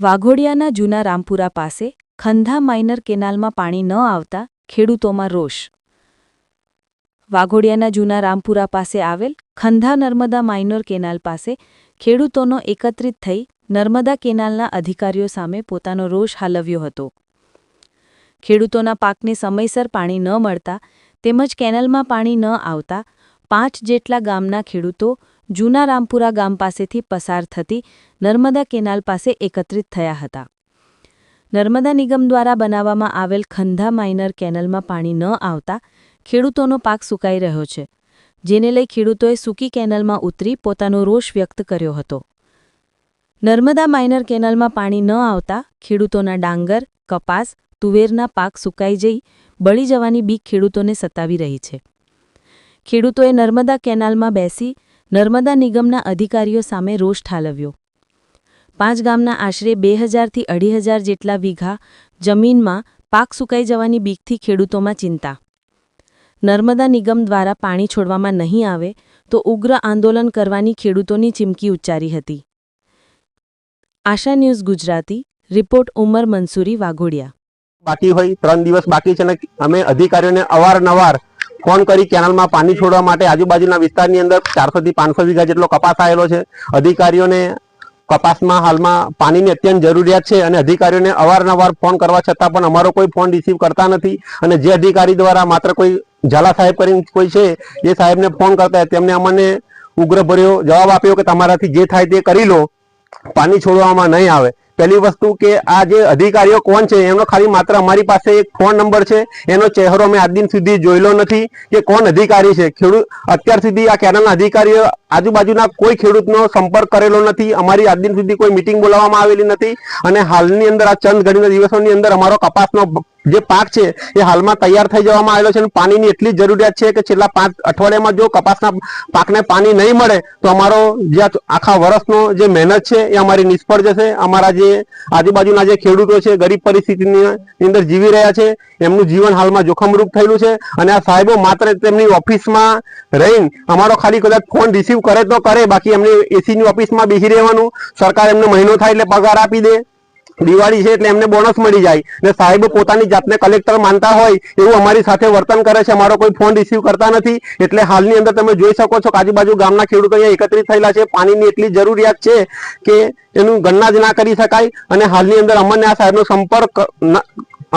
વાઘોડિયાના જૂના રામપુરા પાસે ખંધા માઇનર કેનાલમાં પાણી ન આવતા ખેડૂતોમાં રોષ. વાઘોડિયાના જૂના રામપુરા પાસે આવેલ ખંધા નર્મદા માઇનર કેનાલ પાસે ખેડૂતોનો એકત્રિત થઈ નર્મદા કેનાલના અધિકારીઓ સામે પોતાનો રોષ હાલવ્યો હતો. ખેડૂતોના પાકને સમયસર પાણી ન મળતા તેમજ કેનાલમાં પાણી ન આવતા પાંચ જેટલા ગામના ખેડૂતો જૂના રામપુરા ગામ પાસેથી પસાર થતી નર્મદા કેનાલ પાસે એકત્રિત થયા હતા. નર્મદા નિગમ દ્વારા બનાવવામાં આવેલ ખંધા માઇનર કેનલમાં પાણી ન આવતા ખેડૂતોનો પાક સુકાઈ રહ્યો છે, જેને લઈ ખેડૂતોએ સૂકી કેનલમાં ઉતરી પોતાનો રોષ વ્યક્ત કર્યો હતો. નર્મદા માઇનર કેનલમાં પાણી ન આવતા ખેડૂતોના ડાંગર, કપાસ, તુવેરના પાક સુકાઈ જઈ બળી જવાની બીક ખેડૂતોને સતાવી રહી છે. ખેડૂતોએ નર્મદા કેનાલમાં બેસી નર્મદા નિગમના અધિકારીઓ સામે રોષ ઠાલવ્યો. પાંચ ગામના આશરે બે હજારથી અઢી હજાર જેટલા વીઘા જમીનમાં પાક સુકાઈ જવાની બીકથી ખેડૂતોમાં ચિંતા. નર્મદા નિગમ દ્વારા પાણી છોડવામાં નહીં આવે તો ઉગ્ર આંદોલન કરવાની ખેડૂતોની ચીમકી ઉચ્ચારી હતી. આશા ન્યૂઝ ગુજરાતી, રિપોર્ટ ઉમર મંસૂરી વાઘોડિયા. બાકી હોય ત્રણ દિવસ બાકી છે અને અમે અધિકારીઓને અવારનવાર ફોન કરી કેનાલમાં પાણી છોડવા માટે આજુબાજુના વિસ્તારની અંદર ચારસો થી પાંચસો વીઘા જેટલો કપાસ આવેલો છે. અધિકારીઓને કપાસમાં હાલમાં પાણીની અત્યંત જરૂરિયાત છે અને અધિકારીઓને અવારનવાર ફોન કરવા છતાં પણ અમારો કોઈ ફોન રિસીવ કરતા નથી અને જે અધિકારી દ્વારા માત્ર કોઈ ઝાલા સાહેબ કરીને કોઈ છે એ સાહેબને ફોન કરતા તેમને અમને ઉગ્રભર્યો જવાબ આપ્યો કે તમારાથી જે થાય તે કરી લો. પાણી છોડવામાં નહીં આવે. પહેલી વસ્તુ કે આ જે અધિકારીઓ કોણ છે એમનો ખાલી માત્ર અમારી પાસે એક ફોન નંબર છે. એનો ચહેરો મેં આજ દિન સુધી જોયેલો નથી કે કોણ અધિકારી છે. ખેડૂત, અત્યાર સુધી આ કેનાલના અધિકારીઓ આજુબાજુના કોઈ ખેડૂતનો સંપર્ક કરેલો નથી. અમારી આજ દિન સુધી કોઈ મિટિંગ બોલાવવામાં આવેલી નથી. અને હાલની અંદર, આ ચંદ ઘડીના દિવસોની અંદર અમારો કપાસનો જે પાક છે એ હાલમાં તૈયાર થઈ જવામાં આવેલો છે અને પાણીની એટલી જરૂરિયાત છે કે છેલ્લા પાંચ અઠવાડિયામાં જો કપાસના પાકને પાણી નહીં મળે, તો અમારો જે આખા વર્ષનો જે મહેનત છે એ અમારી નિષ્ફળ જશે. અમારા જે આજુબાજુના જે ખેડૂતો છે, ગરીબ પરિસ્થિતિની અંદર જીવી રહ્યા છે, એમનું જીવન હાલમાં જોખમરૂપ થયેલું છે અને આ સાહેબો માત્ર તેમની ઓફિસમાં રહીને અમારો ખાલી કદાચ ફોન રિસીવ કરે તો કરે, બાકી એમની એસીની ઓફિસમાં બેસી રહેવાનું. સરકાર એમને મહિનો થાય એટલે પગાર આપી દે. દિવાળી છે એટલે એમને બોનસ મળી જાય. ને સાહેબ પોતાની જાતને કલેક્ટર માનતા હોય, એવું અમારી સાથે વર્તન કરે છે. અમારો કોઈ ફોન રિસીવ કરતા નથી. એટલે હાલની અંદર તમે જોઈ શકો છો કે આજુબાજુ ગામના ખેડૂતો અહીંયા એકત્રિત થયેલા છે. પાણીની એટલી જરૂરિયાત છે કે એનું ગણના જ ના કરી શકાય. અને હાલની અંદર અમને આ સાહેબનો સંપર્ક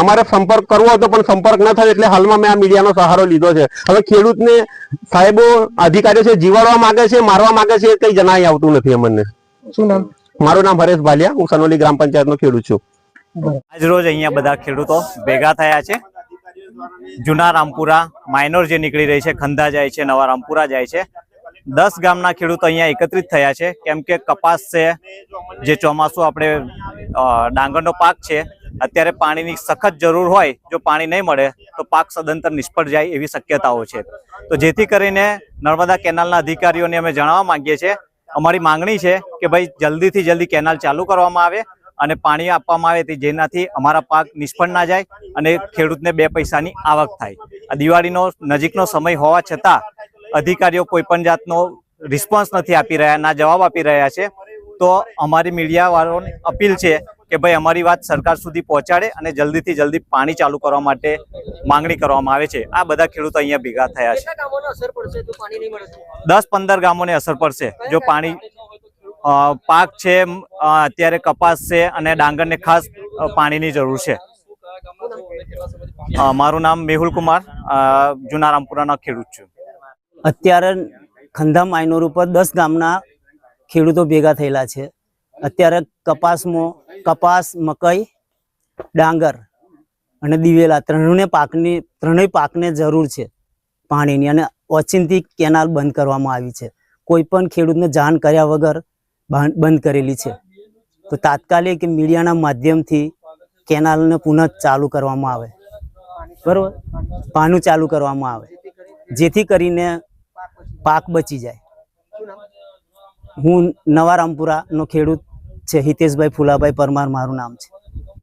અમારે સંપર્ક કરવો હતો, પણ સંપર્ક ન થયો એટલે હાલમાં મેં આ મીડિયાનો સહારો લીધો છે. હવે ખેડૂતને સાહેબો, અધિકારીઓ છે, જીવાડવા માંગે છે, મારવા માંગે છે કંઈ જણાઈ આવતું નથી અમને. શું નામ? મારું નામ હરેશ ભાલિયા, હું સનોલી ગ્રામ પંચાયતનો ખેડૂત છું. આજ રોજ અહીંયા બધા ખેડૂતો ભેગા થયા છે. જૂના રામપુરા માઇનોર જે નીકળી રહી છે, ખંધા જાય છે, નવા રામપુરા જાય છે. દસ ગામના ખેડૂતો અહીંયા એકત્રિત થયા છે. કેમ કે કપાસ છે, જે ચોમાસું આપણે ડાંગરનો પાક છે, અત્યારે પાણીની સખત જરૂર હોય, જો પાણી નહીં મળે, તો પાક સદંતર નિષ્ફળ જાય એવી શક્યતાઓ છે. તો જેથી કરીને નર્મદા કેનાલના અધિકારીઓને અમે જણાવવા માંગીએ છીએ અમારી માંગણી છે કે ભાઈ જલ્દીથી જલ્દી કેનાલ ચાલુ કરવામાં આવે અને પાણી આપવામાં આવે જેનાથી અમારા પાક નિષ્ફળ ના જાય અને ખેડૂતને બે પૈસાની આવક થાય. આ દિવાળીનો નજીકનો સમય હોવા છતાં અધિકારીઓ કોઈ પણ જાતનો રિસ્પોન્સ નથી આપી રહ્યા, ના જવાબ આપી રહ્યા છે. તો અમારી મીડિયા વાળાને અપીલ છે કે ભાઈ અમારી વાત સરકાર સુધી પહોંચાડે અને જલ્દીથી જલ્દી પાણી ચાલુ કરવા માટે માંગણી કરવામાં આવે છે. આ બધા ખેડૂતો અહીંયા ભેગા થયા છે? દસ પંદર ગામોને અસર પડશે. જો પાણી પાક છે અત્યારે કપાસ છે અને ડાંગરને ખાસ પાણીની જરૂર છે. મારું નામ મેહુલ કુમાર. જૂના રામપુરાનો ખેડૂત છું. અત્યારે ખંધા માઇનોર ઉપર દસ ગામના ખેડૂતો ભેગા થયેલા છે. અત્યારે કપાસમાં, કપાસ, મકાઈ, ડાંગર અને દિવેલા ત્રણેય પાકની, ત્રણેય પાકને જરૂર છે પાણીની અને ઓચિંતી કેનાલ બંધ કરવામાં આવી છે. કોઈ પણ ખેડૂતને જાણ કર્યા વગર બંધ કરેલી છે. તો તાત્કાલિક મીડિયાના માધ્યમથી કેનાલને પુનઃ ચાલુ કરવામાં આવે. બરોબર? પાનું ચાલુ કરવામાં આવે. જેથી કરીને પાક બચી જાય. હું નવા રામપુરાનો ખેડૂત છે હિતેશભાઈ ફુલાભાઈ પરમાર મારું નામ છે.